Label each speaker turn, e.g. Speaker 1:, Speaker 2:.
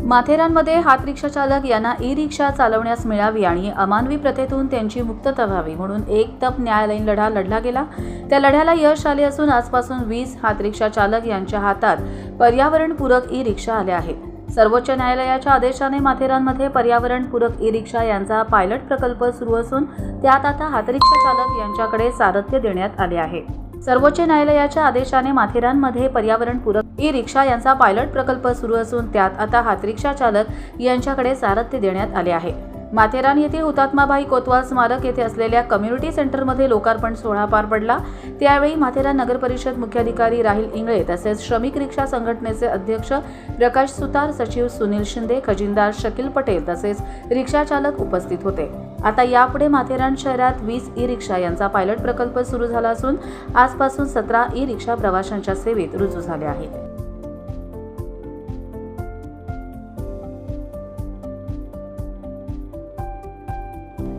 Speaker 1: माथेरानमध्ये हात रिक्षा चालक यांना ई रिक्षा चालवण्यास मिळावी आणि अमानवी प्रथेतून त्यांची मुक्तता व्हावी म्हणून एक तप न्यायालयीन लढा लढला गेला. त्या लढ्याला यश आले असून आजपासून वीस हात रिक्षा चालक यांच्या हातात पर्यावरणपूरक ई रिक्षा आल्या आहेत. सर्वोच्च न्यायालयाच्या आदेशाने माथेरानमध्ये पर्यावरणपूरक ई रिक्षा यांचा पायलट प्रकल्प सुरू असून त्यात आता हातरिक्षा चालक यांच्याकडे सारथ्य देण्यात आले आहे. सर्वोच्च न्यायालयाच्या आदेशाने माथेरानमध्ये पर्यावरणपूरक ई रिक्षा यांचा पायलट प्रकल्प सुरू असून त्यात आता हातरिक्षा चालक यांच्याकडे सारथ्य देण्यात आले आहे. माथेरान येथे हुतात्माबाई कोतवाल स्मारक येथे असलेल्या कम्युनिटी सेंटरमध्ये लोकार्पण सोहळा पार पडला. त्यावेळी माथेरान नगर परिषद मुख्याधिकारी राहिल इंगळे तसेच श्रमिक रिक्षा संघटनेचे अध्यक्ष प्रकाश सुतार सचिव सुनील शिंदे खजिनदार शकील पटेल तसेच रिक्षा चालक उपस्थित होते. आता यापुढे माथेरान शहरात वीस ई रिक्षा यांचा पायलट प्रकल्प सुरू झाला असून आजपासून सतरा ई रिक्षा प्रवाशांच्या सेवेत रुजू झाल्या आहेत.